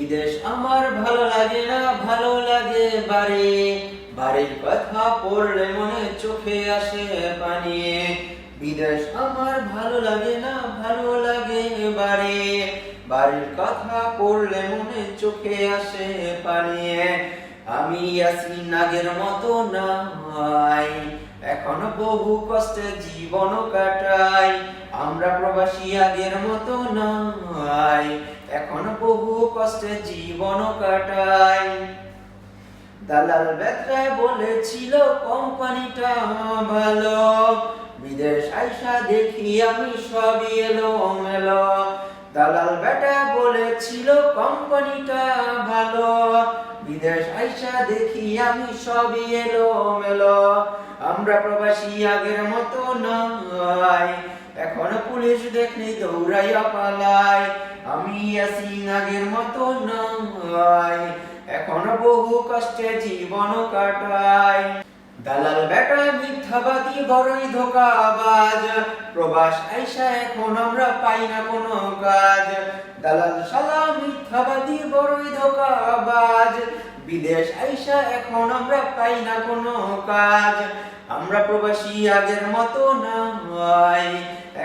বিদেশ আমার ভালো লাগে না, ভালো লাগে বাড়ি। বাড়ির কথা পড়লে মনে চোখে আসে পানি। বিদেশ আমার ভালো লাগে না, ভালো লাগে বাড়ি। বাড়ির কথা পড়লে মনে চোখে আসে পানি। আমি আছি নাগের মতো নাই। এখন বহু কষ্টে জীবন কাটাই। আমরা প্রবাসী আগের মতো নাই। এখন বহু কষ্টে জীবন কাটাই দালাল বেত্রায় বলেছিল, কোম্পানিটা ভালো। বিদেশ আইসা দেখি আমি সবই এলো মেলো দালাল বেটা বলেছিল, কোম্পানিটা ভালো। বিদেশ আইসা দেখি আমি সবই এলো মেলো আমরা প্রবাসী আগের মতো নয়। এখন পুলিশ দেখলে দৌড়াইয়া পালাই আমি আছি আগের মতো নয় এখন বহু কষ্টে জীবন কাটাই। দালাল বেটা মিথ্যাবাদী, বড়ই ধোকাবাজ। প্রবাস আইসা এখন আমরা পাই না কোনো কাজ। দালাল শালা মিথ্যাবাদী, বড়ই ধোকাবাজ। বিদেশ আইসা এখন আমরা পাই না কোনো কাজ। আমরা প্রবাসী আগের মতো না হয়,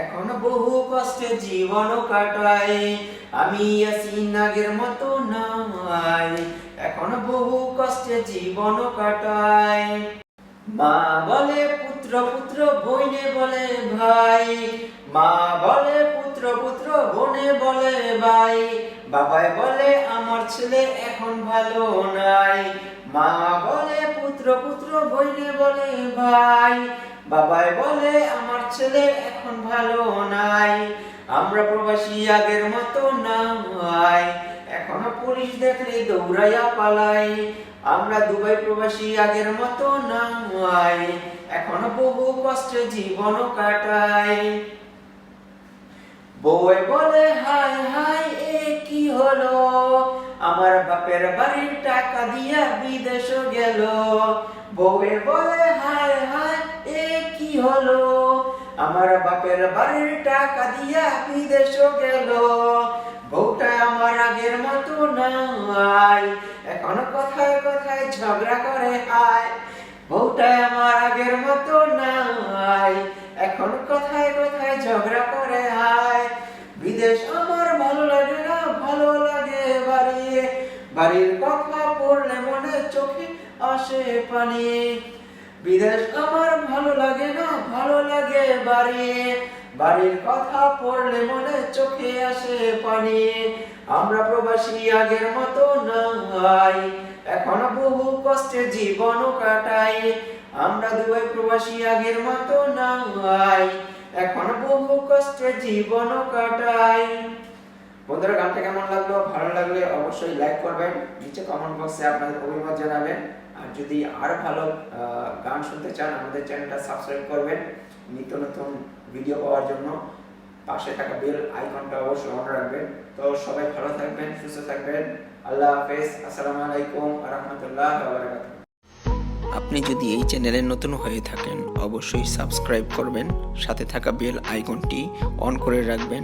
এখন বহু কষ্টে জীবন কাটাই। আমি আসি আগের মতো না হয়, এখন বহু কষ্টে জীবন কাটাই। মা বলে, পুত্র পুত্র, বইনে বলে ভাই। মা বলে, পুত্র পুত্র বোনে বলে ভাই। বাবাই বলে, আমার ছেলে এখন ভালো নাই। মা বলে, পুত্র পুত্র, বইনে বলে ভাই। বাবাই বলে, আমার ছেলে এখন ভালো নাই। আমরা প্রবাসী আগের মতো নাই এখনও পুলিশ দেখলে দৌড়াইয়া পালাই। আমরা দুবাই প্রবাসী আগের মতো নাই এখনও বহু কষ্টে জীবন কাটাই। বউয়ে বলে, হাই হাই, এ কি হলো? আমার বাপের বাড়ির টাকা দিয়া বিদেশ গেল। বউয়ে বলে, হাই হাই, এ কি হলো? আমার বাপের বাড়ির টাকা দিয়া বিদেশ গেল। বউটা আমার আগের মতো নাই এখন কথায় কথায় ঝগড়া করে আয় বউটা আমার আগের মতো নাই। এখন কথায় কথায় ঝগড়া করে আয়, বিদেশ আমার ভালো লাগে না, ভালো লাগে বাড়ি। বাড়ির কথা পড়লে মনে চোখে আসে পানি। বিদেশ আমার ভালো লাগে না, ভালো লাগে বাড়ি। বাড়ির কথা পড়লে মনে চোখে আসে পানি। আমরা প্রবাসী আগের মতো নাই, এখন বহু কষ্টে জীবন কাটাই। আমরা দুই প্রবাসী আগের মতো নাই, এখন বহু কষ্টে জীবন কাটাই। বন্ধুরা, গানটা কেমন লাগল? ভালো লাগলে অবশ্যই লাইক করবেন, নিচে কমেন্ট বক্সে আপনাদের অভিমত জানাবেন। যদি আর ভালো গান শুনতে চান, আমাদের চ্যানেলটা সাবস্ক্রাইব করবেন। নিত্য নতুন ভিডিও পাওয়ার জন্য পাশে থাকা বেল আইকনটা অবশ্যই অন রাখবেন। তো সবাই ভালো থাকবেন, সুস্থ থাকবেন। আল্লাহ হাফেজ। আসসালামু আলাইকুম রহমতুল্লাহ আপনি যদি এই চ্যানেলে নতুন হয়ে থাকেন, অবশ্যই সাবস্ক্রাইব করবেন। সাথে থাকা বেল আইকনটি অন করে রাখবেন।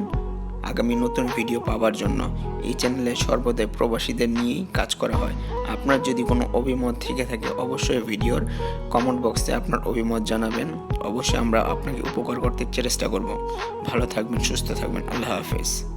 আগামী নতুন ভিডিও পাওয়ার জন্য এই চ্যানেলে সর্বদাই প্রবাসীদের নিয়েই কাজ করা হয়। আপনার যদি কোনো অভিমত থেকে থাকে, অবশ্যই ভিডিওর কমেন্ট বক্সে আপনার অভিমত জানাবেন। অবশ্যই আমরা আপনাকে উপকার করতে চেষ্টা করব। ভালো থাকবেন, সুস্থ থাকবেন, আল্লাহ হাফেজ।